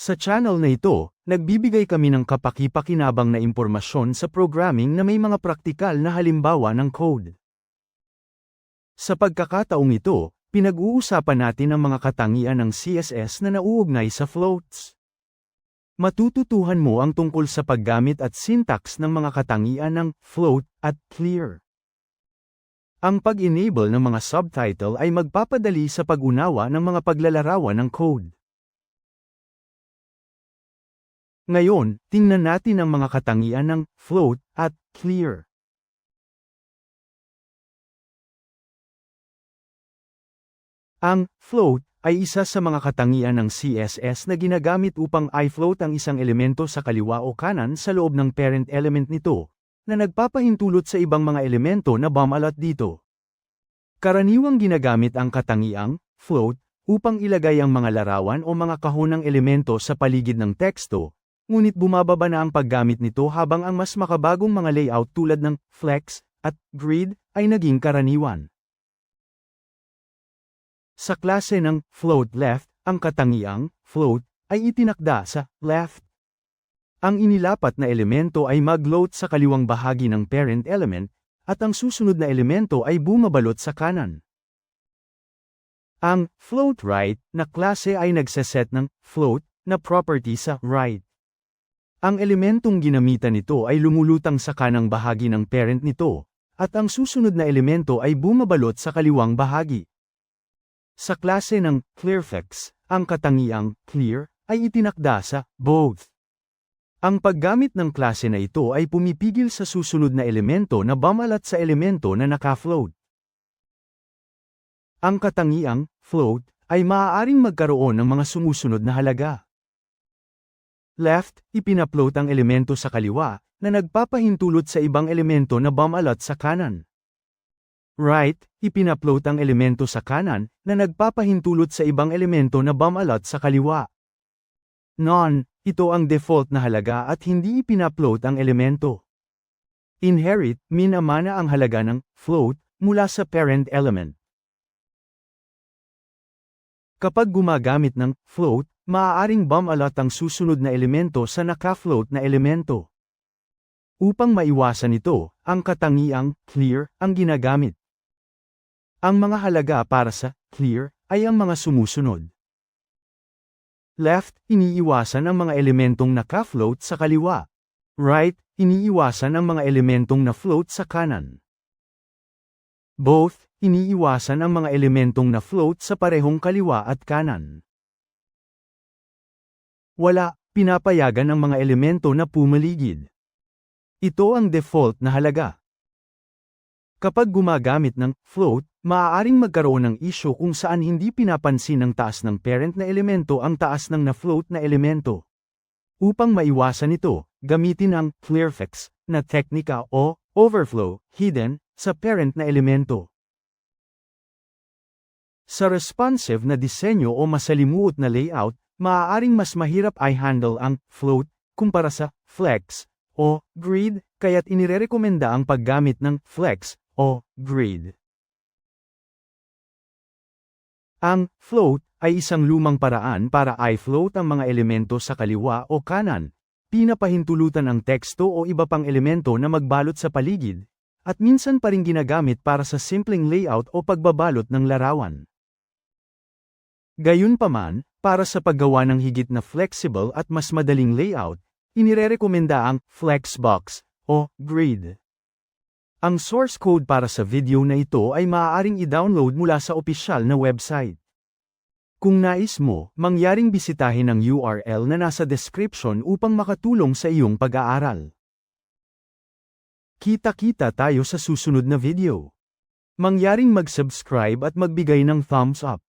Sa channel na ito, nagbibigay kami ng kapaki-pakinabang na impormasyon sa programming na may mga praktikal na halimbawa ng code. Sa pagkakataong ito, pinag-uusapan natin ang mga katangian ng CSS na nauugnay sa floats. Matututuhan mo ang tungkol sa paggamit at syntax ng mga katangian ng float at clear. Ang pag-enable ng mga subtitle ay magpapadali sa pag-unawa ng mga paglalarawan ng code. Ngayon, tingnan natin ang mga katangian ng float at clear. Ang float ay isa sa mga katangian ng CSS na ginagamit upang i-float ang isang elemento sa kaliwa o kanan sa loob ng parent element nito, na nagpapahintulot sa ibang mga elemento na bumalat dito. Karaniwang ginagamit ang katangiang float upang ilagay ang mga larawan o mga kahon ng elemento sa paligid ng teksto, ngunit bumababa na ang paggamit nito habang ang mas makabagong mga layout tulad ng flex at grid ay naging karaniwan. Sa klase ng float left, ang katangiang float ay itinakda sa left. Ang inilapat na elemento ay mag-load sa kaliwang bahagi ng parent element, at ang susunod na elemento ay bumabalot sa kanan. Ang float right na klase ay nagseset ng float na property sa right. Ang elementong ginamitan nito ay lumulutang sa kanang bahagi ng parent nito, at ang susunod na elemento ay bumabalot sa kaliwang bahagi. Sa klase ng clearflex, ang katangiang clear ay itinakda sa both. Ang paggamit ng klase na ito ay pumipigil sa susunod na elemento na bumalat sa elemento na naka-float. Ang katangiang float ay maaaring magkaroon ng mga sumusunod na halaga. Left, ipinaploat ang elemento sa kaliwa, na nagpapahintulot sa ibang elemento na bumalat sa kanan. Right, ipinaploat ang elemento sa kanan, na nagpapahintulot sa ibang elemento na bumalat sa kaliwa. Non, ito ang default na halaga at hindi ipinaploat ang elemento. Inherit, minamana ang halaga ng float mula sa parent element. Kapag gumagamit ng float, maaaring bumalat ang susunod na elemento sa naka-float na elemento. Upang maiwasan ito, ang katangiang clear ang ginagamit. Ang mga halaga para sa clear ay ang mga sumusunod. Left, iniiwasan ang mga elementong naka-float sa kaliwa. Right, iniiwasan ang mga elementong na-float sa kanan. Both, iniiwasan ang mga elementong na-float sa parehong kaliwa at kanan. Wala, pinapayagan ang mga elemento na pumaligid. Ito ang default na halaga. Kapag gumagamit ng float, maaaring magkaroon ng issue kung saan hindi pinapansin ng taas ng parent na elemento ang taas ng na-float na elemento. Upang maiwasan ito, gamitin ang clearfix na teknika o overflow hidden sa parent na elemento. Sa responsive na disenyo o masalimuot na layout, maaaring mas mahirap i-handle ang float kumpara sa flex o grid, kaya't inirerekomenda ang paggamit ng flex o grid. Ang float ay isang lumang paraan para i-float ang mga elemento sa kaliwa o kanan, pinapahintulutan ang teksto o iba pang elemento na magbalot sa paligid, at minsan pa rin ginagamit para sa simpleng layout o pagbabalot ng larawan. Gayunpaman, para sa paggawa ng higit na flexible at mas madaling layout, inirerekomenda ang Flexbox o Grid. Ang source code para sa video na ito ay maaaring i-download mula sa opisyal na website. Kung nais mo, mangyaring bisitahin ang URL na nasa description upang makatulong sa iyong pag-aaral. Kita-kita tayo sa susunod na video. Mangyaring mag-subscribe at magbigay ng thumbs up.